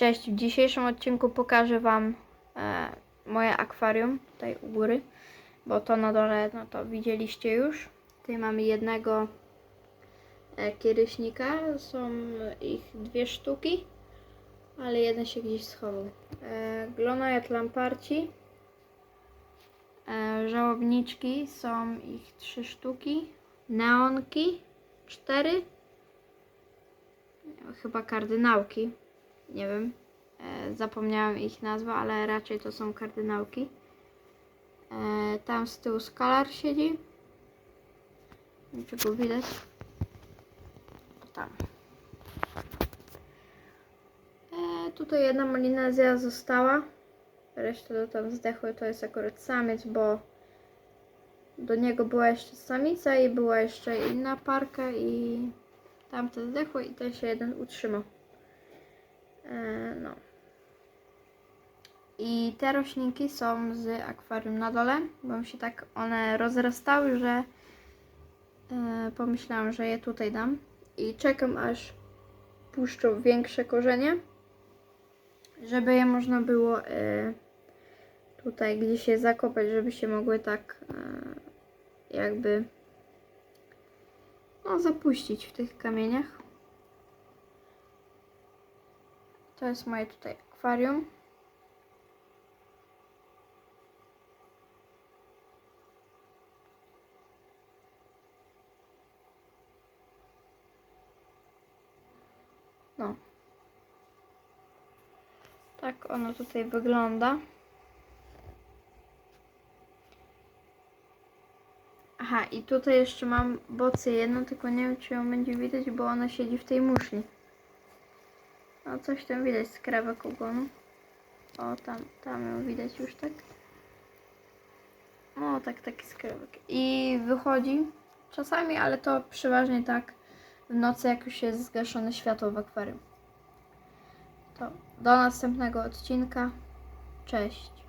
Cześć, w dzisiejszym odcinku pokażę Wam e, moje akwarium tutaj u góry, bo to na dole, no to widzieliście już. Tutaj mamy jednego e, kieryśnika, są ich dwie sztuki, ale jeden się gdzieś schował. E, lamparci, e, żałobniczki, są ich trzy sztuki, neonki, cztery, chyba kardynałki nie wiem, e, zapomniałam ich nazwa, ale raczej to są kardynałki. E, tam z tyłu skalar siedzi. Nie wiem, czy go widać. Tam. E, tutaj jedna malinezja została. Reszta to tam zdechły. To jest akurat samiec, bo do niego była jeszcze samica i była jeszcze inna parka i tamte zdechły i ten się jeden utrzymał. E, No. I te roślinki są z akwarium na dole, bo mi się tak one rozrastały, że e, pomyślałam, że je tutaj dam. I czekam aż puszczą większe korzenie, żeby je można było e, tutaj gdzieś je zakopać, żeby się mogły tak jakby no, zapuścić w tych kamieniach. To jest moje tutaj akwarium. No. Tak ono tutaj wygląda. Aha, i tutaj jeszcze mam bocję jedną, tylko nie wiem, czy ją będzie widać, bo ona siedzi w tej muszli. No coś tam widać z krawek ogonu. O, tam, tam ją widać już tak. O, tak, taki skrawek. I wychodzi czasami, ale to przeważnie tak w nocy, jak już jest zgaszone światło w akwarium. To do następnego odcinka. Cześć.